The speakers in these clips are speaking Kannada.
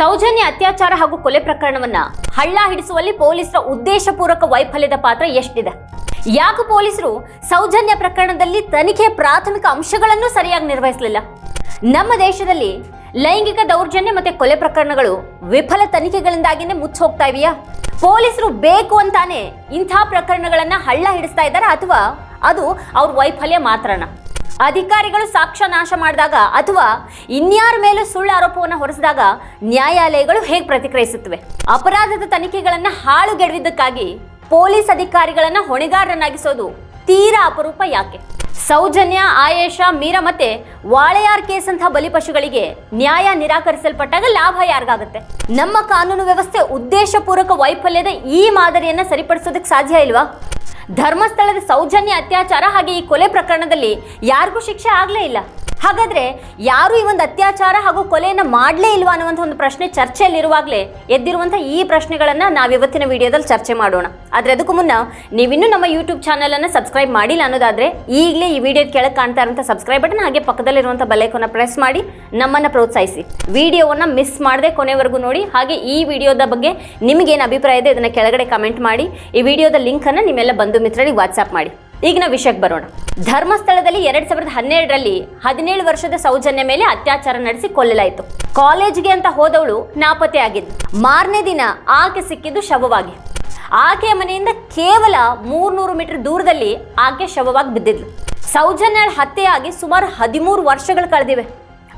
ಸೌಜನ್ಯ ಅತ್ಯಾಚಾರ ಹಾಗೂ ಕೊಲೆ ಪ್ರಕರಣವನ್ನ ಹಳ್ಳ ಹಿಡಿಸುವಲ್ಲಿ ಪೊಲೀಸರ ಉದ್ದೇಶಪೂರ್ವಕ ವೈಫಲ್ಯದ ಪಾತ್ರ ಎಷ್ಟಿದೆ? ಯಾಕೆ ಪೊಲೀಸರು ಸೌಜನ್ಯ ಪ್ರಕರಣದಲ್ಲಿ ತನಿಖೆ ಪ್ರಾಥಮಿಕ ಅಂಶಗಳನ್ನು ಸರಿಯಾಗಿ ನಿರ್ವಹಿಸಲಿಲ್ಲ. ನಮ್ಮ ದೇಶದಲ್ಲಿ ಲೈಂಗಿಕ ದೌರ್ಜನ್ಯ ಮತ್ತೆ ಕೊಲೆ ಪ್ರಕರಣಗಳು ವಿಫಲ ತನಿಖೆಗಳಿಂದಾಗಿನೇ ಮುಚ್ಚಿ ಹೋಗ್ತಾ ಇವೆಯಾ ಪೊಲೀಸರು ಬೇಕು ಅಂತಾನೆ ಇಂಥ ಪ್ರಕರಣಗಳನ್ನ ಹಳ್ಳ ಹಿಡಿಸ್ತಾ ಇದ್ದಾರಾ ಅಥವಾ ಅದು ಅವ್ರ ವೈಫಲ್ಯ ಮಾತ್ರನಾ? ಅಧಿಕಾರಿಗಳು ಸಾಕ್ಷ್ಯ ನಾಶ ಮಾಡಿದಾಗ ಅಥವಾ ಇನ್ಯಾರ ಮೇಲೆ ಸುಳ್ಳು ಆರೋಪವನ್ನು ಹೊರಿಸಿದಾಗ ನ್ಯಾಯಾಲಯಗಳು ಹೇಗೆ ಪ್ರತಿಕ್ರಿಯಿಸುತ್ತವೆ? ಅಪರಾಧದ ತನಿಖೆಗಳನ್ನು ಹಾಳುಗೆಡವಿದ್ದಕ್ಕಾಗಿ ಪೊಲೀಸ್ ಅಧಿಕಾರಿಗಳನ್ನು ಹೊಣೆಗಾರರನ್ನಾಗಿಸೋದು ತೀರಾ ಅಪರೂಪ ಯಾಕೆ? ಸೌಜನ್ಯ ಆಯೇಷ ಮೀರಾ ಮತ್ತೆ ವಾಳೆಯಾರ್ ಕೇಸ್ ಅಂತ ಬಲಿಪಶುಗಳಿಗೆ ನ್ಯಾಯ ನಿರಾಕರಿಸಲ್ಪಟ್ಟಾಗ ಲಾಭ ಯಾರಿಗಾಗುತ್ತೆ? ನಮ್ಮ ಕಾನೂನು ವ್ಯವಸ್ಥೆ ಉದ್ದೇಶಪೂರ್ವಕ ವೈಫಲ್ಯದ ಈ ಮಾದರಿಯನ್ನ ಸರಿಪಡಿಸೋದಕ್ಕೆ ಸಾಧ್ಯ ಇಲ್ವಾ? ಧರ್ಮಸ್ಥಳದ ಸೌಜನ್ಯ ಅತ್ಯಾಚಾರ ಹಾಗೆ ಈ ಕೊಲೆ ಪ್ರಕರಣದಲ್ಲಿ ಯಾರಿಗೂ ಶಿಕ್ಷೆ ಆಗಲೇ ಇಲ್ಲ. ಹಾಗಾದ್ರೆ ಯಾರು ಈ ಒಂದು ಅತ್ಯಾಚಾರ ಹಾಗೂ ಕೊಲೆಯನ್ನು ಮಾಡಲೇ ಇಲ್ವಾ ಅನ್ನುವಂಥ ಒಂದು ಪ್ರಶ್ನೆ ಚರ್ಚೆಯಲ್ಲಿರುವಾಗಲೇ ಎದ್ದಿರುವಂಥ ಈ ಪ್ರಶ್ನೆಗಳನ್ನು ನಾವು ಇವತ್ತಿನ ವಿಡಿಯೋದಲ್ಲಿ ಚರ್ಚೆ ಮಾಡೋಣ. ಆದರೆ ಅದಕ್ಕೂ ಮುನ್ನ ನೀವಿನ್ನೂ ನಮ್ಮ ಯೂಟ್ಯೂಬ್ ಚಾನಲನ್ನು ಸಬ್ಸ್ಕ್ರೈಬ್ ಮಾಡಿಲ್ಲ ಅನ್ನೋದಾದರೆ ಈಗಲೇ ಈ ವಿಡಿಯೋದ ಕೆಳಗೆ ಕಾಣ್ತಾ ಇರುವಂಥ ಸಬ್ಸ್ಕ್ರೈಬ್ ಬಟನ್ ಹಾಗೆ ಪಕ್ಕದಲ್ಲಿರುವಂಥ ಬೆಲ್ಲೈಕನ್ನ ಪ್ರೆಸ್ ಮಾಡಿ ನಮ್ಮನ್ನು ಪ್ರೋತ್ಸಾಹಿಸಿ. ವಿಡಿಯೋವನ್ನು ಮಿಸ್ ಮಾಡದೆ ಕೊನೆವರೆಗೂ ನೋಡಿ, ಹಾಗೆ ಈ ವಿಡಿಯೋದ ಬಗ್ಗೆ ನಿಮಗೇನು ಅಭಿಪ್ರಾಯ ಇದೆ ಇದನ್ನು ಕೆಳಗಡೆ ಕಮೆಂಟ್ ಮಾಡಿ. ಈ ವಿಡಿಯೋದ ಲಿಂಕನ್ನು ನಿಮ್ಮೆಲ್ಲ ಬಂಧು ಮಿತ್ರರಿಗೆ ವಾಟ್ಸಾಪ್ ಮಾಡಿ. ಈಗಿನ ವಿಷಯಕ್ಕೆ ಬರೋಣ. ಧರ್ಮಸ್ಥಳದಲ್ಲಿ ಎರಡ್ ಸಾವಿರದ ಹನ್ನೆರಡರಲ್ಲಿ ಹದಿನೇಳು ವರ್ಷದ ಸೌಜನ್ಯ ಮೇಲೆ ಅತ್ಯಾಚಾರ ನಡೆಸಿ ಕೊಲ್ಲಲಾಯಿತು. ಕಾಲೇಜ್ಗೆ ಅಂತ ಹೋದವಳು ನಾಪತ್ತೆ ಆಗಿದ್ದು ಮಾರನೇ ದಿನ ಆಕೆ ಸಿಕ್ಕಿದ್ದು ಶವವಾಗಿ. ಆಕೆಯ ಮನೆಯಿಂದ ಕೇವಲ ಮೂರ್ನೂರು ಮೀಟರ್ ದೂರದಲ್ಲಿ ಆಕೆ ಶವವಾಗಿ ಬಿದ್ದಿದ್ಲು. ಸೌಜನ್ಯ ಹತ್ಯೆಯಾಗಿ ಸುಮಾರು ಹದಿಮೂರು ವರ್ಷಗಳು ಕಳೆದಿವೆ.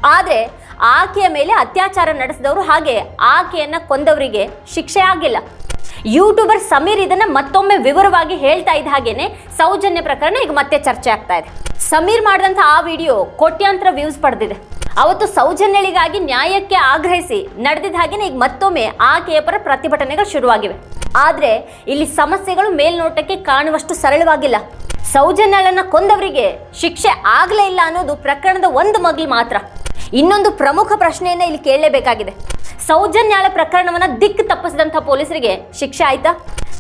ಆದರೆ ಆಕೆಯ ಮೇಲೆ ಅತ್ಯಾಚಾರ ನಡೆಸಿದವರು ಹಾಗೆ ಆಕೆಯನ್ನ ಕೊಂದವರಿಗೆ ಶಿಕ್ಷೆ ಆಗಿಲ್ಲ. ಯೂಟ್ಯೂಬರ್ ಸಮೀರ್ ಇದನ್ನ ಮತ್ತೊಮ್ಮೆ ವಿವರವಾಗಿ ಹೇಳ್ತಾ ಇದ್ದ ಹಾಗೇನೆ ಸೌಜನ್ಯ ಪ್ರಕರಣ ಈಗ ಮತ್ತೆ ಚರ್ಚೆ ಆಗ್ತಾ ಇದೆ. ಸಮೀರ್ ಮಾಡಿದಂಥ ಆ ವಿಡಿಯೋ ಕೋಟ್ಯಾಂತರ ವ್ಯೂಸ್ ಪಡೆದಿದೆ. ಅವತ್ತು ಸೌಜನ್ಯಳಿಗಾಗಿ ನ್ಯಾಯಕ್ಕೆ ಆಗ್ರಹಿಸಿ ನಡೆದಿದ್ದ ಹಾಗೇನೆ ಈಗ ಮತ್ತೊಮ್ಮೆ ಆಕೆಯ ಪರ ಪ್ರತಿಭಟನೆಗಳು ಶುರುವಾಗಿವೆ. ಆದರೆ ಇಲ್ಲಿ ಸಮಸ್ಯೆಗಳು ಮೇಲ್ನೋಟಕ್ಕೆ ಕಾಣುವಷ್ಟು ಸರಳವಾಗಿಲ್ಲ. ಸೌಜನ್ಯಳನ್ನ ಕೊಂದವರಿಗೆ ಶಿಕ್ಷೆ ಆಗಲೇ ಇಲ್ಲ ಅನ್ನೋದು ಪ್ರಕರಣದ ಒಂದು ಮಗ್ಲಿ ಮಾತ್ರ. ಇನ್ನೊಂದು ಪ್ರಮುಖ ಪ್ರಶ್ನೆಯನ್ನ ಇಲ್ಲಿ ಕೇಳಲೇಬೇಕಾಗಿದೆ. ಸೌಜನ್ಯಾಳ ಪ್ರಕರಣವನ್ನ ದಿಕ್ಕು ತಪ್ಪಿಸಿದಂಥ ಪೊಲೀಸರಿಗೆ ಶಿಕ್ಷೆ ಆಯ್ತಾ?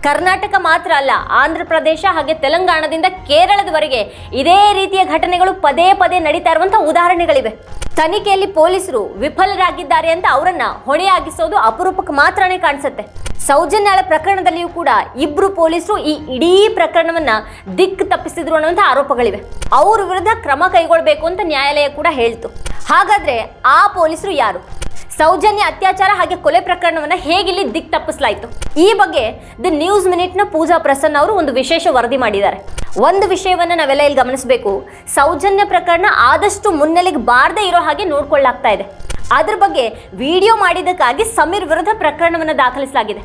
ಕರ್ನಾಟಕ ಮಾತ್ರ ಅಲ್ಲ ಆಂಧ್ರ ಪ್ರದೇಶ ಹಾಗೆ ತೆಲಂಗಾಣದಿಂದ ಕೇರಳದವರೆಗೆ ಇದೇ ರೀತಿಯ ಘಟನೆಗಳು ಪದೇ ಪದೇ ನಡೀತಾ ಇರುವಂಥ ಉದಾಹರಣೆಗಳಿವೆ. ತನಿಖೆಯಲ್ಲಿ ಪೊಲೀಸರು ವಿಫಲರಾಗಿದ್ದಾರೆ ಅಂತ ಅವರನ್ನ ಹೊಣೆಯಾಗಿಸೋದು ಅಪರೂಪಕ್ಕೆ ಮಾತ್ರನೇ ಕಾಣಿಸುತ್ತೆ. ಸೌಜನ್ಯಾಳ ಪ್ರಕರಣದಲ್ಲಿಯೂ ಕೂಡ ಇಬ್ರು ಪೊಲೀಸರು ಈ ಇಡೀ ಪ್ರಕರಣವನ್ನ ದಿಕ್ಕು ತಪ್ಪಿಸಿದ್ರು ಅನ್ನುವಂಥ ಆರೋಪಗಳಿವೆ. ಅವ್ರ ವಿರುದ್ಧ ಕ್ರಮ ಕೈಗೊಳ್ಳಬೇಕು ಅಂತ ನ್ಯಾಯಾಲಯ ಕೂಡ ಹೇಳ್ತು. ಹಾಗಾದ್ರೆ ಆ ಪೊಲೀಸರು ಯಾರು? ಸೌಜನ್ಯ ಅತ್ಯಾಚಾರ ಹಾಗೆ ಕೊಲೆ ಪ್ರಕರಣವನ್ನು ಹೇಗಿಲ್ಲಿ ದಿಕ್ ತಪ್ಪಿಸಲಾಯಿತು? ಈ ಬಗ್ಗೆ ದಿ ನ್ಯೂಸ್ ಮಿನಿಟ್ನ ಪೂಜಾ ಪ್ರಸನ್ನ ಅವರು ಒಂದು ವಿಶೇಷ ವರದಿ ಮಾಡಿದ್ದಾರೆ. ಒಂದು ವಿಷಯವನ್ನು ನಾವೆಲ್ಲ ಇಲ್ಲಿ ಗಮನಿಸಬೇಕು. ಸೌಜನ್ಯ ಪ್ರಕರಣ ಆದಷ್ಟು ಮುನ್ನೆಲೆಗೆ ಬಾರದೇ ಇರೋ ಹಾಗೆ ನೋಡ್ಕೊಳ್ಳಾಗ್ತಾ ಇದೆ. ಅದ್ರ ಬಗ್ಗೆ ವಿಡಿಯೋ ಮಾಡಿದ್ದಕ್ಕಾಗಿ ಸಮೀರ್ ವಿರುದ್ಧ ಪ್ರಕರಣವನ್ನು ದಾಖಲಿಸಲಾಗಿದೆ.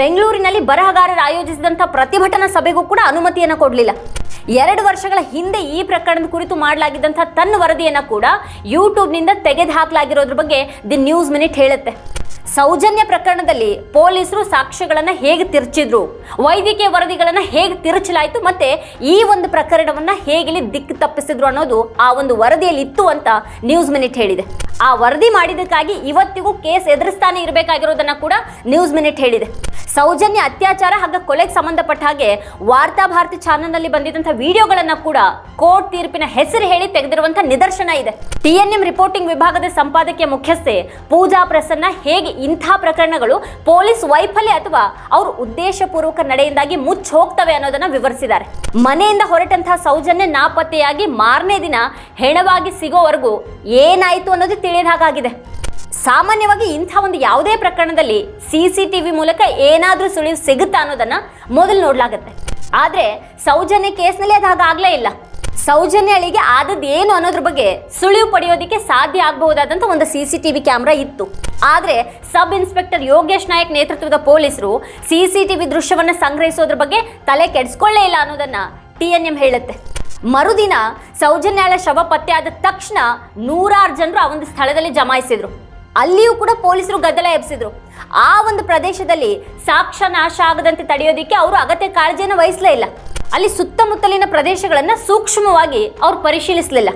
ಬೆಂಗಳೂರಿನಲ್ಲಿ ಬರಹಗಾರರು ಆಯೋಜಿಸಿದಂಥ ಪ್ರತಿಭಟನಾ ಸಭೆಗೂ ಕೂಡ ಅನುಮತಿಯನ್ನು ಕೊಡಲಿಲ್ಲ. ಎರಡು ವರ್ಷಗಳ ಹಿಂದೆ ಈ ಪ್ರಕರಣದ ಕುರಿತು ಮಾಡಲಾಗಿದ್ದಂತಹ ತನ್ನ ವರದಿಯನ್ನು ಕೂಡ ಯೂಟ್ಯೂಬ್ನಿಂದ ತೆಗೆದು ಹಾಕಲಾಗಿರೋದ್ರ ಬಗ್ಗೆ ದಿ ನ್ಯೂಸ್ ಮಿನಿಟ್ ಹೇಳುತ್ತೆ. ಸೌಜನ್ಯ ಪ್ರಕರಣದಲ್ಲಿ ಪೊಲೀಸರು ಸಾಕ್ಷ್ಯಗಳನ್ನು ಹೇಗೆ ತಿರ್ಚಿದ್ರು? ವೈದ್ಯಕೀಯ ವರದಿಗಳನ್ನು ಹೇಗೆ ತಿರುಚಲಾಯಿತು ಮತ್ತೆ ಈ ಒಂದು ಪ್ರಕರಣವನ್ನ ಹೇಗೆ ದಿಕ್ಕು ತಪ್ಪಿಸಿದ್ರು ಅನ್ನೋದು ಆ ಒಂದು ವರದಿಯಲ್ಲಿ ಇತ್ತು ಅಂತ ನ್ಯೂಸ್ ಮಿನಿಟ್ ಹೇಳಿದೆ. ಆ ವರದಿ ಮಾಡಿದ್ದಕ್ಕಾಗಿ ಇವತ್ತಿಗೂ ಕೇಸ್ ಎದುರಿಸ್ತಾನೆ ಇರಬೇಕಾಗಿರೋದನ್ನ ಕೂಡ ನ್ಯೂಸ್ ಮಿನಿಟ್ ಹೇಳಿದೆ. ಸೌಜನ್ಯ ಅತ್ಯಾಚಾರ ಹಾಗೂ ಕೊಲೆಗೆ ಸಂಬಂಧಪಟ್ಟ ಹಾಗೆ ವಾರ್ತಾ ಭಾರತಿ ಚಾನಲ್ನಲ್ಲಿ ಬಂದಿದ್ದಂಥ ವಿಡಿಯೋಗಳನ್ನು ಕೂಡ ಕೋರ್ಟ್ ತೀರ್ಪಿನ ಹೆಸರು ಹೇಳಿ ತೆಗೆದಿರುವಂಥ ನಿದರ್ಶನ ಇದೆ. ಟಿಎನ್ಎಂ ರಿಪೋರ್ಟಿಂಗ್ ವಿಭಾಗದ ಸಂಪಾದಕೀಯ ಮುಖ್ಯಸ್ಥೆ ಪೂಜಾ ಪ್ರಸನ್ನ ಹೇಗೆ ಇಂಥ ಪ್ರಕರಣಗಳು ಪೊಲೀಸ್ ವೈಫಲ್ಯ ಅಥವಾ ಅವ್ರ ಉದ್ದೇಶಪೂರ್ವಕ ನಡೆಯಿಂದಾಗಿ ಮುಚ್ಚಿ ಹೋಗ್ತವೆ ಅನ್ನೋದನ್ನ ವಿವರಿಸಿದ್ದಾರೆ. ಮನೆಯಿಂದ ಹೊರಟಂತಹ ಸೌಜನ್ಯ ನಾಪತ್ತೆಯಾಗಿ ಮಾರನೇ ದಿನ ಹೆಣವಾಗಿ ಸಿಗೋವರೆಗೂ ಏನಾಯಿತು ಅನ್ನೋದು ತಿಳಿಯದ ಹಾಗಾಗಿದೆ. ಸಾಮಾನ್ಯವಾಗಿ ಇಂಥ ಒಂದು ಯಾವುದೇ ಪ್ರಕರಣದಲ್ಲಿ ಸಿ ಸಿ ಟಿ ವಿ ಮೂಲಕ ಏನಾದರೂ ಸುಳಿವು ಸಿಗುತ್ತಾ ಅನ್ನೋದನ್ನ ಮೊದಲು ನೋಡಲಾಗುತ್ತೆ. ಆದರೆ ಸೌಜನ್ಯ ಕೇಸ್ನಲ್ಲಿ ಅದು ಹಾಗಾಗಲೇ ಇಲ್ಲ. ಸೌಜನ್ಯಳಿಗೆ ಆದದ್ದು ಏನು ಅನ್ನೋದ್ರ ಬಗ್ಗೆ ಸುಳಿವು ಪಡೆಯೋದಕ್ಕೆ ಸಾಧ್ಯ ಆಗಬಹುದಾದಂಥ ಒಂದು C C T V camera ಇತ್ತು. ಆದರೆ ಸಬ್ ಇನ್ಸ್ಪೆಕ್ಟರ್ ಯೋಗೇಶ್ ನಾಯಕ್ ನೇತೃತ್ವದ ಪೊಲೀಸರು ಸಿ ಸಿ ಟಿ ವಿ ದೃಶ್ಯವನ್ನು ಸಂಗ್ರಹಿಸೋದ್ರ ಬಗ್ಗೆ ತಲೆ ಕೆಡಿಸ್ಕೊಳ್ಳೇ ಇಲ್ಲ ಅನ್ನೋದನ್ನ ಟಿ ಎನ್ ಎಂ ಹೇಳುತ್ತೆ. ಮರುದಿನ ಸೌಜನ್ಯಾಳ ಶವ ಪತ್ತೆ ಆದ ತಕ್ಷಣ ನೂರಾರು ಜನರು ಆ ಒಂದು ಸ್ಥಳದಲ್ಲಿ ಜಮಾಯಿಸಿದ್ರು. ಅಲ್ಲಿಯೂ ಕೂಡ ಪೊಲೀಸರು ಗದ್ದಲ ಎಬ್ಸಿದ್ರು. ಆ ಒಂದು ಪ್ರದೇಶದಲ್ಲಿ ಸಾಕ್ಷ್ಯ ನಾಶ ಆಗದಂತೆ ತಡೆಯೋದಿಕ್ಕೆ ಅವರು ಅಗತ್ಯ ಕಾಳಜಿಯನ್ನು ವಹಿಸಲೇ ಇಲ್ಲ. ಅಲ್ಲಿ ಸುತ್ತಮುತ್ತಲಿನ ಪ್ರದೇಶಗಳನ್ನು ಸೂಕ್ಷ್ಮವಾಗಿ ಅವ್ರು ಪರಿಶೀಲಿಸಲಿಲ್ಲ.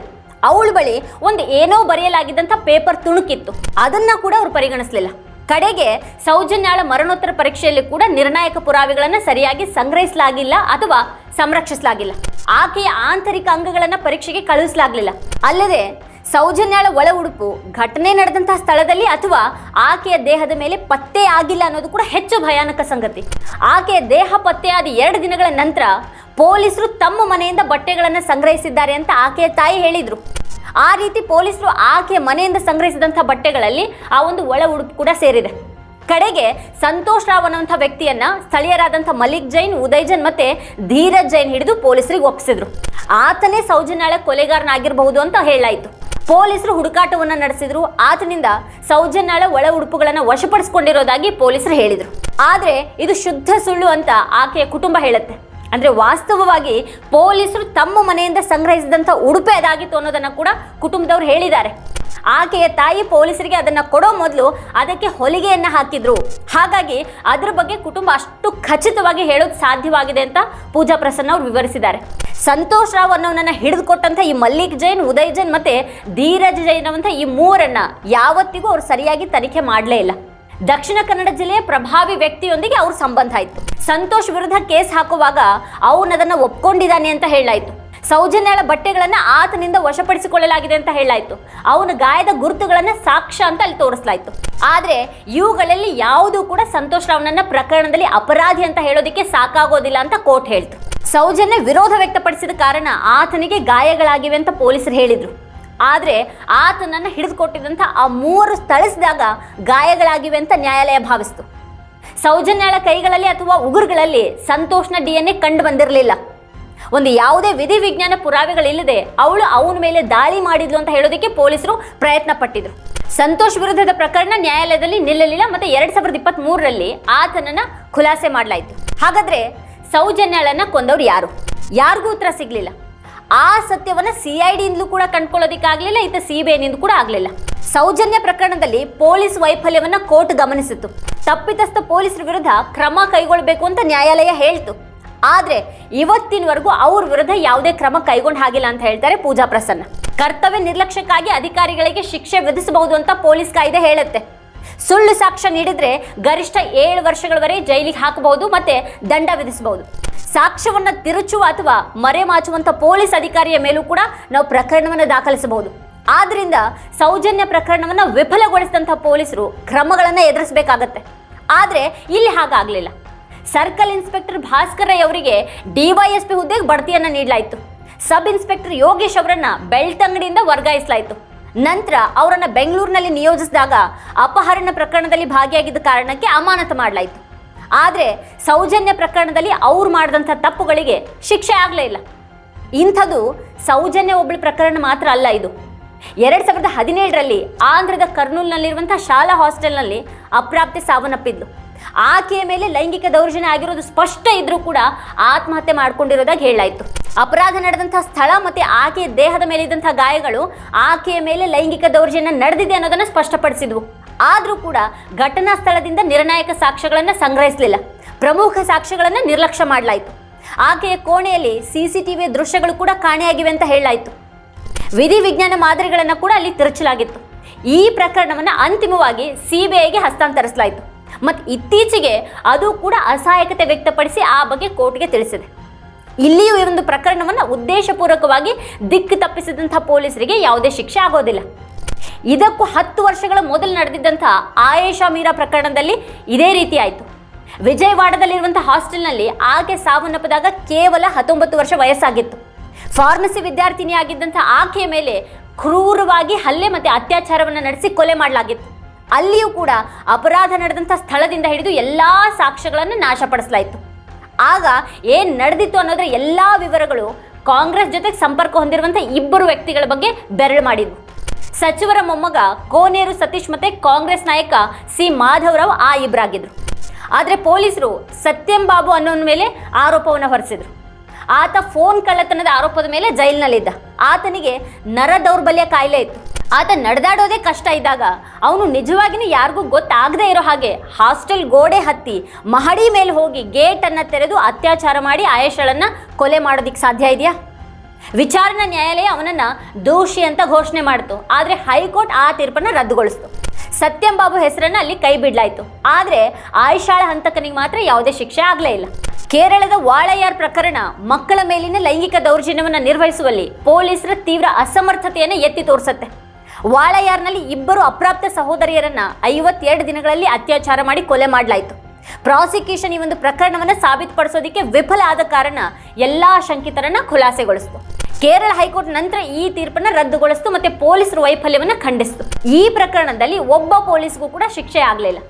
ಅವಳ ಬಳಿ ಒಂದು ಏನೋ ಬರೆಯಲಾಗಿದ್ದಂಥ ಪೇಪರ್ ತುಣುಕಿತ್ತು. ಅದನ್ನ ಕೂಡ ಅವ್ರು ಪರಿಗಣಿಸಲಿಲ್ಲ. ಕಡೆಗೆ ಸೌಜನ್ಯಾಳ ಮರಣೋತ್ತರ ಪರೀಕ್ಷೆಯಲ್ಲಿ ಕೂಡ ನಿರ್ಣಾಯಕ ಪುರಾವೆಗಳನ್ನು ಸರಿಯಾಗಿ ಸಂಗ್ರಹಿಸಲಾಗಿಲ್ಲ ಅಥವಾ ಸಂರಕ್ಷಿಸಲಾಗಿಲ್ಲ. ಆಕೆಯ ಆಂತರಿಕ ಅಂಗಗಳನ್ನು ಪರೀಕ್ಷೆಗೆ ಕಳುಹಿಸಲಾಗಲಿಲ್ಲ. ಅಲ್ಲದೆ ಸೌಜನ್ಯಾಳ ಒಳ ಉಡುಪು, ಘಟನೆ ನಡೆದಂತಹ ಸ್ಥಳದಲ್ಲಿ ಅಥವಾ ಆಕೆಯ ದೇಹದ ಮೇಲೆ ಪತ್ತೆ ಆಗಿಲ್ಲ ಅನ್ನೋದು ಕೂಡ ಹೆಚ್ಚು ಭಯಾನಕ ಸಂಗತಿ. ಆಕೆಯ ದೇಹ ಪತ್ತೆಯಾದ ಎರಡು ದಿನಗಳ ನಂತರ ಪೊಲೀಸರು ತಮ್ಮ ಮನೆಯಿಂದ ಬಟ್ಟೆಗಳನ್ನು ಸಂಗ್ರಹಿಸಿದ್ದಾರೆ ಅಂತ ಆಕೆಯ ತಾಯಿ ಹೇಳಿದರು. ಆ ರೀತಿ ಪೊಲೀಸರು ಆಕೆಯ ಮನೆಯಿಂದ ಸಂಗ್ರಹಿಸಿದಂಥ ಬಟ್ಟೆಗಳಲ್ಲಿ ಆ ಒಂದು ಒಳ ಉಡುಪು ಕೂಡ ಸೇರಿದೆ. ಕಡೆಗೆ ಸಂತೋಷ್ ರಾವ್ ಅನ್ನುವಂಥ ವ್ಯಕ್ತಿಯನ್ನ ಸ್ಥಳೀಯರಾದಂಥ ಮಲಿಕ್ ಜೈನ್, ಉದಯ್ ಜೈನ್ ಮತ್ತೆ ಧೀರಜ್ ಜೈನ್ ಹಿಡಿದು ಪೊಲೀಸರಿಗೆ ಒಪ್ಪಿಸಿದ್ರು. ಆತನೇ ಸೌಜನ್ಯಾಳ ಕೊಲೆಗಾರನಾಗಿರಬಹುದು ಅಂತ ಹೇಳಾಯಿತು ಪೊಲೀಸರು ಹುಡುಕಾಟವನ್ನ ನಡೆಸಿದ್ರು. ಆತನಿಂದ ಸೌಜನ್ಯಾಳ ಒಳ ಉಡುಪುಗಳನ್ನು ವಶಪಡಿಸಿಕೊಂಡಿರೋದಾಗಿ ಪೊಲೀಸರು ಹೇಳಿದರು. ಆದರೆ ಇದು ಶುದ್ಧ ಸುಳ್ಳು ಅಂತ ಆಕೆಯ ಕುಟುಂಬ ಹೇಳುತ್ತೆ. ಅಂದ್ರೆ ವಾಸ್ತವವಾಗಿ ಪೊಲೀಸರು ತಮ್ಮ ಮನೆಯಿಂದ ಸಂಗ್ರಹಿಸಿದಂಥ ಉಡುಪೆ ಅದಾಗಿತ್ತು ಅನ್ನೋದನ್ನ ಕೂಡ ಕುಟುಂಬದವ್ರು ಹೇಳಿದ್ದಾರೆ. ಆಕೆಯ ತಾಯಿ ಪೊಲೀಸರಿಗೆ ಅದನ್ನ ಕೊಡೋ ಮೊದಲು ಅದಕ್ಕೆ ಹೊಲಿಗೆಯನ್ನ ಹಾಕಿದ್ರು. ಹಾಗಾಗಿ ಅದ್ರ ಬಗ್ಗೆ ಕುಟುಂಬ ಅಷ್ಟು ಖಚಿತವಾಗಿ ಹೇಳೋದು ಸಾಧ್ಯವಾಗಿದೆ ಅಂತ ಪೂಜಾ ಪ್ರಸನ್ನ ಅವರು ವಿವರಿಸಿದ್ದಾರೆ. ಸಂತೋಷ್ ರಾವ್ ಅನ್ನೋನನ್ನ ಹಿಡಿದುಕೊಟ್ಟಂತ ಈ ಮಲ್ಲಿಕ್ ಜೈನ್, ಉದಯ್ ಜೈನ್ ಮತ್ತೆ ಧೀರಜ್ ಜೈನ್ ಅಂತ ಈ ಮೂರನ್ನ ಯಾವತ್ತಿಗೂ ಅವ್ರು ಸರಿಯಾಗಿ ತನಿಖೆ ಮಾಡಲೇ ಇಲ್ಲ. ದಕ್ಷಿಣ ಕನ್ನಡ ಜಿಲ್ಲೆಯ ಪ್ರಭಾವಿ ವ್ಯಕ್ತಿಯೊಂದಿಗೆ ಅವ್ರ ಸಂಬಂಧ ಆಯಿತು. ಸಂತೋಷ್ ವಿರುದ್ಧ ಕೇಸ್ ಹಾಕುವಾಗ ಅವನು ಅದನ್ನ ಒಪ್ಕೊಂಡಿದ್ದಾನೆ ಅಂತ ಹೇಳಾಯ್ತು ಸೌಜನ್ಯಾಳ ಬಟ್ಟೆಗಳನ್ನು ಆತನಿಂದ ವಶಪಡಿಸಿಕೊಳ್ಳಲಾಗಿದೆ ಅಂತ ಹೇಳಲಾಯಿತು. ಅವನ ಗಾಯದ ಗುರುತುಗಳನ್ನು ಸಾಕ್ಷ್ಯ ಅಂತ ಅಲ್ಲಿ ತೋರಿಸಲಾಯ್ತು. ಆದರೆ ಇವುಗಳಲ್ಲಿ ಯಾವುದೂ ಕೂಡ ಸಂತೋಷ್ ರಾವ್ನನ್ನ ಪ್ರಕರಣದಲ್ಲಿ ಅಪರಾಧಿ ಅಂತ ಹೇಳೋದಕ್ಕೆ ಸಾಕಾಗೋದಿಲ್ಲ ಅಂತ ಕೋರ್ಟ್ ಹೇಳ್ತು. ಸೌಜನ್ಯ ವಿರೋಧ ವ್ಯಕ್ತಪಡಿಸಿದ ಕಾರಣ ಆತನಿಗೆ ಗಾಯಗಳಾಗಿವೆ ಅಂತ ಪೊಲೀಸರು ಹೇಳಿದ್ರು. ಆದರೆ ಆತನನ್ನು ಹಿಡಿದುಕೊಟ್ಟಿದಂಥ ಆ ಮೂವರು ಸ್ಥಳಿಸಿದಾಗ ಗಾಯಗಳಾಗಿವೆ ಅಂತ ನ್ಯಾಯಾಲಯ ಭಾವಿಸ್ತು. ಸೌಜನ್ಯಾಳ ಕೈಗಳಲ್ಲಿ ಅಥವಾ ಉಗುರುಗಳಲ್ಲಿ ಸಂತೋಷ್ನ ಡಿ ಎನ್ ಎ ಕಂಡು ಬಂದಿರಲಿಲ್ಲ. ಒಂದು ಯಾವುದೇ ವಿಧಿ ವಿಜ್ಞಾನ ಪುರಾವೆಗಳಿಲ್ಲದೆ ಅವಳು ಅವನ ಮೇಲೆ ದಾಳಿ ಮಾಡಿದ್ಲು ಅಂತ ಹೇಳೋದಕ್ಕೆ ಪೊಲೀಸರು ಪ್ರಯತ್ನ ಪಟ್ಟಿದ್ರು ಸಂತೋಷ್ ವಿರುದ್ಧದ ಪ್ರಕರಣ ನ್ಯಾಯಾಲಯದಲ್ಲಿ ನಿಲ್ಲಲಿಲ್ಲ ಮತ್ತೆ ಎರಡ್ ಸಾವಿರದ ಇಪ್ಪತ್ತ್ ಮೂರರಲ್ಲಿ ಆತನನ್ನ ಖುಲಾಸೆ ಮಾಡಲಾಯಿತು. ಹಾಗಾದ್ರೆ ಸೌಜನ್ಯಾಳನ್ನ ಕೊಂದವ್ರು ಯಾರು? ಯಾರಿಗೂ ಉತ್ತರ ಸಿಗ್ಲಿಲ್ಲ. ಆ ಸತ್ಯವನ್ನ ಸಿ ಐ ಡಿಯಿಂದಲೂ ಕೂಡ ಕಂಡ್ಕೊಳ್ಳೋದಕ್ಕಾಗಲಿಲ್ಲ ಇತ್ತ ಸಿ ಬಿ ಐನಿಂದ ಕೂಡ ಆಗಲಿಲ್ಲ. ಸೌಜನ್ಯ ಪ್ರಕರಣದಲ್ಲಿ ಪೊಲೀಸ್ ವೈಫಲ್ಯವನ್ನ ಕೋರ್ಟ್ ಗಮನಿಸಿತು ತಪ್ಪಿತಸ್ಥ ಪೊಲೀಸರ ವಿರುದ್ಧ ಕ್ರಮ ಕೈಗೊಳ್ಳಬೇಕು ಅಂತ ನ್ಯಾಯಾಲಯ ಹೇಳ್ತು. ಆದ್ರೆ ಇವತ್ತಿನವರೆಗೂ ಅವ್ರ ವಿರುದ್ಧ ಯಾವುದೇ ಕ್ರಮ ಕೈಗೊಂಡು ಹಾಗಿಲ್ಲ ಅಂತ ಹೇಳ್ತಾರೆ ಪೂಜಾ ಪ್ರಸನ್ನ. ಕರ್ತವ್ಯ ನಿರ್ಲಕ್ಷ್ಯಕ್ಕಾಗಿ ಅಧಿಕಾರಿಗಳಿಗೆ ಶಿಕ್ಷೆ ವಿಧಿಸಬಹುದು ಅಂತ ಪೊಲೀಸ್ ಕಾಯ್ದೆ ಹೇಳುತ್ತೆ. ಸುಳ್ಳು ಸಾಕ್ಷ್ಯ ನೀಡಿದ್ರೆ ಗರಿಷ್ಠ ಏಳು ವರ್ಷಗಳವರೆಗೆ ಜೈಲಿಗೆ ಹಾಕಬಹುದು ಮತ್ತೆ ದಂಡ ವಿಧಿಸಬಹುದು. ಸಾಕ್ಷ್ಯವನ್ನ ತಿರುಚುವ ಅಥವಾ ಮರೆಮಾಚುವಂತ ಪೊಲೀಸ್ ಅಧಿಕಾರಿಯ ಮೇಲೂ ಕೂಡ ನಾವು ಪ್ರಕರಣವನ್ನು ದಾಖಲಿಸಬಹುದು. ಆದ್ರಿಂದ ಸೌಜನ್ಯ ಪ್ರಕರಣವನ್ನ ವಿಫಲಗೊಳಿಸಿದಂಥ ಪೊಲೀಸರು ಕ್ರಮಗಳನ್ನ ಎದುರಿಸಬೇಕಾಗತ್ತೆ. ಆದ್ರೆ ಇಲ್ಲಿ ಹಾಗಾಗ್ಲಿಲ್ಲ. ಸರ್ಕಲ್ ಇನ್ಸ್ಪೆಕ್ಟರ್ ಭಾಸ್ಕರ್ ರೈ ಅವರಿಗೆ ಡಿವೈಎಸ್ಪಿ ಹುದ್ದೆಗೆ ಬಡ್ತಿಯನ್ನು ನೀಡಲಾಯಿತು. ಸಬ್ ಇನ್ಸ್ಪೆಕ್ಟರ್ ಯೋಗೇಶ್ ಅವರನ್ನ ಬೆಳ್ತಂಗಡಿಯಿಂದ ವರ್ಗಾಯಿಸಲಾಯಿತು. ನಂತರ ಅವರನ್ನು ಬೆಂಗಳೂರಿನಲ್ಲಿ ನಿಯೋಜಿಸಿದಾಗ ಅಪಹರಣ ಪ್ರಕರಣದಲ್ಲಿ ಭಾಗಿಯಾಗಿದ್ದ ಕಾರಣಕ್ಕೆ ಅಮಾನತು ಮಾಡಲಾಯಿತು. ಆದರೆ ಸೌಜನ್ಯ ಪ್ರಕರಣದಲ್ಲಿ ಅವ್ರು ಮಾಡಿದಂಥ ತಪ್ಪುಗಳಿಗೆ ಶಿಕ್ಷೆ ಆಗಲೇ ಇಲ್ಲ. ಇಂಥದ್ದು ಸೌಜನ್ಯ ಒಬ್ಬಳ ಪ್ರಕರಣ ಮಾತ್ರ ಅಲ್ಲ ಇದು. ಎರಡು ಸಾವಿರದ ಹದಿನೇಳರಲ್ಲಿ ಆಂಧ್ರದ ಕರ್ನೂಲ್ನಲ್ಲಿರುವಂಥ ಶಾಲಾ ಹಾಸ್ಟೆಲ್ನಲ್ಲಿ ಅಪ್ರಾಪ್ತಿ ಸಾವನ್ನಪ್ಪಿದ್ಲು. ಆಕೆಯ ಮೇಲೆ ಲೈಂಗಿಕ ದೌರ್ಜನ್ಯ ಆಗಿರೋದು ಸ್ಪಷ್ಟ ಇದ್ರೂ ಕೂಡ ಆತ್ಮಹತ್ಯೆ ಮಾಡ್ಕೊಂಡಿರೋದಾಗಿ ಹೇಳಾಯಿತು ಅಪರಾಧ ನಡೆದಂಥ ಸ್ಥಳ ಮತ್ತೆ ಆಕೆಯ ದೇಹದ ಮೇಲೆ ಇದ್ದಂಥ ಗಾಯಗಳು ಆಕೆಯ ಮೇಲೆ ಲೈಂಗಿಕ ದೌರ್ಜನ್ಯ ನಡೆದಿದೆ ಅನ್ನೋದನ್ನು ಸ್ಪಷ್ಟಪಡಿಸಿದ್ವು. ಆದರೂ ಕೂಡ ಘಟನಾ ಸ್ಥಳದಿಂದ ನಿರ್ಣಾಯಕ ಸಾಕ್ಷ್ಯಗಳನ್ನು ಸಂಗ್ರಹಿಸಲಿಲ್ಲ. ಪ್ರಮುಖ ಸಾಕ್ಷ್ಯಗಳನ್ನು ನಿರ್ಲಕ್ಷ್ಯ ಮಾಡಲಾಯಿತು. ಆಕೆಯ ಕೋಣೆಯಲ್ಲಿ ಸಿ ಸಿ ಟಿ ದೃಶ್ಯಗಳು ಕೂಡ ಕಾಣೆಯಾಗಿವೆ ಅಂತ ಹೇಳಲಾಯಿತು. ವಿಧಿ ವಿಜ್ಞಾನ ಮಾದರಿಗಳನ್ನು ಕೂಡ ಅಲ್ಲಿ ತಿರುಚಲಾಗಿತ್ತು. ಈ ಪ್ರಕರಣವನ್ನು ಅಂತಿಮವಾಗಿ ಸಿ ಬಿ ಐಗೆ ಹಸ್ತಾಂತರಿಸಲಾಯಿತು. ಮತ್ತು ಇತ್ತೀಚೆಗೆ ಅದು ಕೂಡ ಅಸಹಾಯಕತೆ ವ್ಯಕ್ತಪಡಿಸಿ ಆ ಬಗ್ಗೆ ಕೋರ್ಟ್ಗೆ ತಿಳಿಸಿದೆ. ಇಲ್ಲಿಯೂ ಈ ಒಂದು ಪ್ರಕರಣವನ್ನು ಉದ್ದೇಶಪೂರ್ವಕವಾಗಿ ದಿಕ್ಕು ತಪ್ಪಿಸಿದಂಥ ಪೊಲೀಸರಿಗೆ ಯಾವುದೇ ಶಿಕ್ಷೆ ಆಗೋದಿಲ್ಲ. ಇದಕ್ಕೂ ಹತ್ತು ವರ್ಷಗಳ ಮೊದಲು ನಡೆದಿದ್ದಂಥ ಆಯೇಷಾ ಮೀರಾ ಪ್ರಕರಣದಲ್ಲಿ ಇದೇ ರೀತಿ ಆಯಿತು. ವಿಜಯವಾಡದಲ್ಲಿರುವಂಥ ಹಾಸ್ಟೆಲ್ನಲ್ಲಿ ಆಕೆ ಸಾವನ್ನಪ್ಪದಾಗ ಕೇವಲ ಹತ್ತೊಂಬತ್ತು ವರ್ಷ ವಯಸ್ಸಾಗಿತ್ತು. ಫಾರ್ಮಸಿ ವಿದ್ಯಾರ್ಥಿನಿಯಾಗಿದ್ದಂಥ ಆಕೆಯ ಮೇಲೆ ಕ್ರೂರವಾಗಿ ಹಲ್ಲೆ ಮತ್ತು ಅತ್ಯಾಚಾರವನ್ನು ನಡೆಸಿ ಕೊಲೆ ಮಾಡಲಾಗಿತ್ತು. ಅಲ್ಲಿಯೂ ಕೂಡ ಅಪರಾಧ ನಡೆದಂಥ ಸ್ಥಳದಿಂದ ಹಿಡಿದು ಎಲ್ಲ ಸಾಕ್ಷ್ಯಗಳನ್ನು ನಾಶಪಡಿಸಲಾಯಿತು. ಆಗ ಏನು ನಡೆದಿತ್ತು ಅನ್ನೋದರ ಎಲ್ಲ ವಿವರಗಳು ಕಾಂಗ್ರೆಸ್ ಜೊತೆಗೆ ಸಂಪರ್ಕ ಹೊಂದಿರುವಂಥ ಇಬ್ಬರು ವ್ಯಕ್ತಿಗಳ ಬಗ್ಗೆ ಬೆರಳು ಮಾಡಿದ್ವು ಸಚಿವರ ಮೊಮ್ಮಗ ಕೋನೇರು ಸತೀಶ್ ಮತ್ತೆ ಕಾಂಗ್ರೆಸ್ ನಾಯಕ ಸಿ ಮಾಧವರಾವ್ ಆ ಇಬ್ಬರಾಗಿದ್ರು ಆದರೆ ಪೊಲೀಸರು ಸತ್ಯಂ ಬಾಬು ಅನ್ನೋನ ಮೇಲೆ ಆರೋಪವನ್ನು ಹೊರಿಸಿದ್ರು. ಆತ ಫೋನ್ ಕಳ್ಳತನದ ಆರೋಪದ ಮೇಲೆ ಜೈಲಿನಲ್ಲಿದ್ದ. ಆತನಿಗೆ ನರ ದೌರ್ಬಲ್ಯ ಕಾಯಿಲೆ ಇತ್ತು. ಆತ ನಡೆದಾಡೋದೇ ಕಷ್ಟ ಇದ್ದಾಗ ಅವನು ನಿಜವಾಗಿಯೂ ಯಾರಿಗೂ ಗೊತ್ತಾಗದೇ ಇರೋ ಹಾಗೆ ಹಾಸ್ಟೆಲ್ ಗೋಡೆ ಹತ್ತಿ ಮಹಡಿ ಮೇಲೆ ಹೋಗಿ ಗೇಟನ್ನು ತೆರೆದು ಅತ್ಯಾಚಾರ ಮಾಡಿ ಆಯೇಷಳನ್ನು ಕೊಲೆ ಮಾಡೋದಕ್ಕೆ ಸಾಧ್ಯ ಇದೆಯಾ? ವಿಚಾರಣಾ ನ್ಯಾಯಾಲಯ ಅವನನ್ನು ದೋಷಿ ಅಂತ ಘೋಷಣೆ ಮಾಡಿತು. ಆದರೆ ಹೈಕೋರ್ಟ್ ಆ ತೀರ್ಪನ್ನು ರದ್ದುಗೊಳಿಸಿತು. ಸತ್ಯಂ ಬಾಬು ಹೆಸರನ್ನ ಅಲ್ಲಿ ಕೈ ಬಿಡಲಾಯಿತು. ಆದರೆ ಆಯುಷಾಳ ಹಂತಕನಿಗೆ ಮಾತ್ರ ಯಾವುದೇ ಶಿಕ್ಷೆ ಆಗಲೇ ಇಲ್ಲ. ಕೇರಳದ ವಾಳಯಾರ್ ಪ್ರಕರಣ ಮಕ್ಕಳ ಮೇಲಿನ ಲೈಂಗಿಕ ದೌರ್ಜನ್ಯವನ್ನು ನಿರ್ವಹಿಸುವಲ್ಲಿ ಪೊಲೀಸರ ತೀವ್ರ ಅಸಮರ್ಥತೆಯನ್ನು ಎತ್ತಿ ತೋರಿಸುತ್ತೆ. ವಾಳಯಾರ್ನಲ್ಲಿ ಇಬ್ಬರು ಅಪ್ರಾಪ್ತ ಸಹೋದರಿಯರನ್ನ ಐವತ್ತೆರಡು ದಿನಗಳಲ್ಲಿ ಅತ್ಯಾಚಾರ ಮಾಡಿ ಕೊಲೆ ಮಾಡಲಾಯಿತು. ಪ್ರಾಸಿಕ್ಯೂಷನ್ ಈ ಒಂದು ಪ್ರಕರಣವನ್ನು ಸಾಬೀತುಪಡಿಸೋದಕ್ಕೆ ವಿಫಲ ಆದ ಕಾರಣ ಎಲ್ಲಾ ಶಂಕಿತರನ್ನ ಖುಲಾಸೆಗೊಳಿಸಿತು. ಕೇರಳ ಹೈಕೋರ್ಟ್ ನಂತರ ಈ ತೀರ್ಪನ್ನ ರದ್ದುಗೊಳಿಸಿತು ಮತ್ತೆ ಪೊಲೀಸರ ವೈಫಲ್ಯವನ್ನ ಖಂಡಿಸಿತು. ಈ ಪ್ರಕರಣದಲ್ಲಿ ಒಬ್ಬ ಪೊಲೀಸ್ಗೂ ಕೂಡ ಶಿಕ್ಷೆ ಆಗಲಿಲ್ಲ.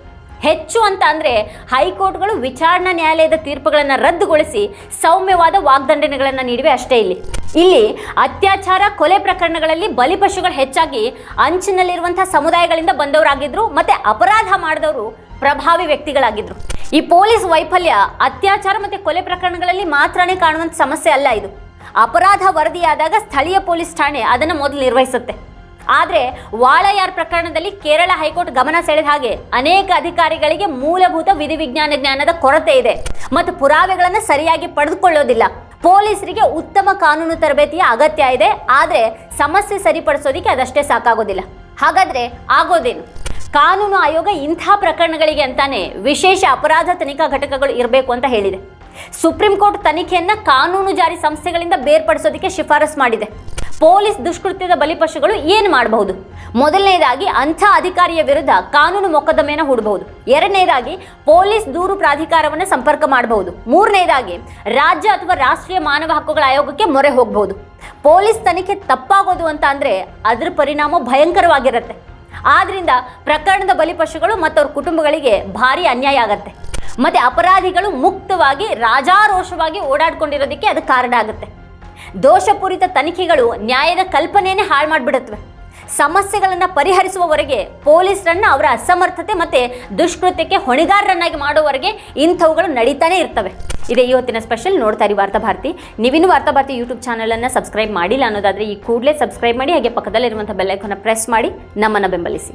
ಹೆಚ್ಚು ಅಂತ ಅಂದರೆ ಹೈಕೋರ್ಟ್ಗಳು ವಿಚಾರಣಾ ನ್ಯಾಯಾಲಯದ ತೀರ್ಪುಗಳನ್ನು ರದ್ದುಗೊಳಿಸಿ ಸೌಮ್ಯವಾದ ವಾಗ್ದಂಡನೆಗಳನ್ನು ನೀಡಿವೆ ಅಷ್ಟೇ ಇಲ್ಲಿ. ಇಲ್ಲಿ ಅತ್ಯಾಚಾರ, ಕೊಲೆ ಪ್ರಕರಣಗಳಲ್ಲಿ ಬಲಿಪಶುಗಳು ಹೆಚ್ಚಾಗಿ ಅಂಚಿನಲ್ಲಿರುವಂತಹ ಸಮುದಾಯಗಳಿಂದ ಬಂದವರಾಗಿದ್ರು ಮತ್ತೆ ಅಪರಾಧ ಮಾಡಿದವರು ಪ್ರಭಾವಿ ವ್ಯಕ್ತಿಗಳಾಗಿದ್ರು. ಈ ಪೊಲೀಸ್ ವೈಫಲ್ಯ, ಅತ್ಯಾಚಾರ ಮತ್ತೆ ಕೊಲೆ ಪ್ರಕರಣಗಳಲ್ಲಿ ಮಾತ್ರನೇ ಕಾಣುವಂತ ಸಮಸ್ಯೆ ಅಲ್ಲ ಇದು. ಅಪರಾಧ ವರದಿಯಾದಾಗ ಸ್ಥಳೀಯ ಪೊಲೀಸ್ ಠಾಣೆ ಅದನ್ನು ಮೊದಲು ನಿರ್ವಹಿಸುತ್ತೆ. ಆದರೆ ವಾಳಯಾರ್ ಪ್ರಕರಣದಲ್ಲಿ ಕೇರಳ ಹೈಕೋರ್ಟ್ ಗಮನ ಸೆಳೆದ ಹಾಗೆ ಅನೇಕ ಅಧಿಕಾರಿಗಳಿಗೆ ಮೂಲಭೂತ ವಿಧಿವಿಜ್ಞಾನ ಜ್ಞಾನದ ಕೊರತೆ ಇದೆ ಮತ್ತು ಪುರಾವೆಗಳನ್ನು ಸರಿಯಾಗಿ ಪಡೆದುಕೊಳ್ಳೋದಿಲ್ಲ. ಪೊಲೀಸರಿಗೆ ಉತ್ತಮ ಕಾನೂನು ತರಬೇತಿಯ ಅಗತ್ಯ ಇದೆ, ಆದರೆ ಸಮಸ್ಯೆ ಸರಿಪಡಿಸೋದಕ್ಕೆ ಅದಷ್ಟೇ ಸಾಕಾಗೋದಿಲ್ಲ. ಹಾಗಾದರೆ ಆಗೋದೇನು? ಕಾನೂನು ಆಯೋಗ ಇಂಥ ಪ್ರಕರಣಗಳಿಗೆ ಅಂತಾನೆ ವಿಶೇಷ ಅಪರಾಧ ತನಿಖಾ ಘಟಕಗಳು ಇರಬೇಕು ಅಂತ ಹೇಳಿದೆ. ಸುಪ್ರೀಂ ಕೋರ್ಟ್ ತನಿಖೆಯನ್ನ ಕಾನೂನು ಜಾರಿ ಸಂಸ್ಥೆಗಳಿಂದ ಬೇರ್ಪಡಿಸೋದಕ್ಕೆ ಶಿಫಾರಸು ಮಾಡಿದೆ. ಪೊಲೀಸ್ ದುಷ್ಕೃತ್ಯದ ಬಲಿಪಶುಗಳು ಏನು ಮಾಡಬಹುದು? ಮೊದಲನೇದಾಗಿ ಅಂಥ ಅಧಿಕಾರಿಯ ವಿರುದ್ಧ ಕಾನೂನು ಮೊಕದ್ದಮೆಯನ್ನು ಹೂಡಬಹುದು. ಎರಡನೇದಾಗಿ ಪೊಲೀಸ್ ದೂರು ಪ್ರಾಧಿಕಾರವನ್ನು ಸಂಪರ್ಕ ಮಾಡಬಹುದು. ಮೂರನೇದಾಗಿ ರಾಜ್ಯ ಅಥವಾ ರಾಷ್ಟ್ರೀಯ ಮಾನವ ಹಕ್ಕುಗಳ ಆಯೋಗಕ್ಕೆ ಮೊರೆ ಹೋಗಬಹುದು. ಪೊಲೀಸ್ ತನಿಖೆ ತಪ್ಪಾಗೋದು ಅಂತ ಅಂದರೆ ಅದರ ಪರಿಣಾಮ ಭಯಂಕರವಾಗಿರುತ್ತೆ. ಆದ್ರಿಂದ ಪ್ರಕರಣದ ಬಲಿಪಶುಗಳು ಮತ್ತು ಅವ್ರ ಕುಟುಂಬಗಳಿಗೆ ಭಾರಿ ಅನ್ಯಾಯ ಆಗತ್ತೆ. ಮತ್ತೆ ಅಪರಾಧಿಗಳು ಮುಕ್ತವಾಗಿ, ರಾಜಾರೋಷವಾಗಿ ಓಡಾಡ್ಕೊಂಡಿರೋದಕ್ಕೆ ಅದು ಕಾರಣ ಆಗುತ್ತೆ. ದೋಷಪೂರಿತ ತನಿಖೆಗಳು ನ್ಯಾಯದ ಕಲ್ಪನೆಯೇ ಹಾಳು ಮಾಡಿಬಿಡುತ್ತವೆ ಸಮಸ್ಯೆಗಳನ್ನು ಪರಿಹರಿಸುವವರೆಗೆ ಪೊಲೀಸರನ್ನು ಅವರ ಅಸಮರ್ಥತೆ ಮತ್ತು ದುಷ್ಕೃತ್ಯಕ್ಕೆ ಹೊಣೆಗಾರರನ್ನಾಗಿ ಮಾಡುವವರೆಗೆ ಇಂಥವುಗಳು ನಡೀತಾನೆ ಇರ್ತವೆ. ಇದೇ ಇವತ್ತಿನ ಸ್ಪೆಷಲ್ ನೋಡ್ತಾ ಇರಿ ವಾರ್ತಾ ಭಾರತಿ. ನೀವಿನ್ನು ವಾರ್ತಾ ಭಾರತಿ ಯೂಟ್ಯೂಬ್ ಚಾನಲನ್ನು ಸಬ್ಸ್ಕ್ರೈಬ್ ಮಾಡಿಲ್ಲ ಅನ್ನೋದಾದರೆ ಈ ಕೂಡಲೇ ಸಬ್ಸ್ಕ್ರೈಬ್ ಮಾಡಿ, ಹಾಗೆ ಪಕ್ಕದಲ್ಲಿರುವಂಥ ಬೆಲ್ಲೈಕನ್ನು ಪ್ರೆಸ್ ಮಾಡಿ, ನಮ್ಮನ್ನು ಬೆಂಬಲಿಸಿ.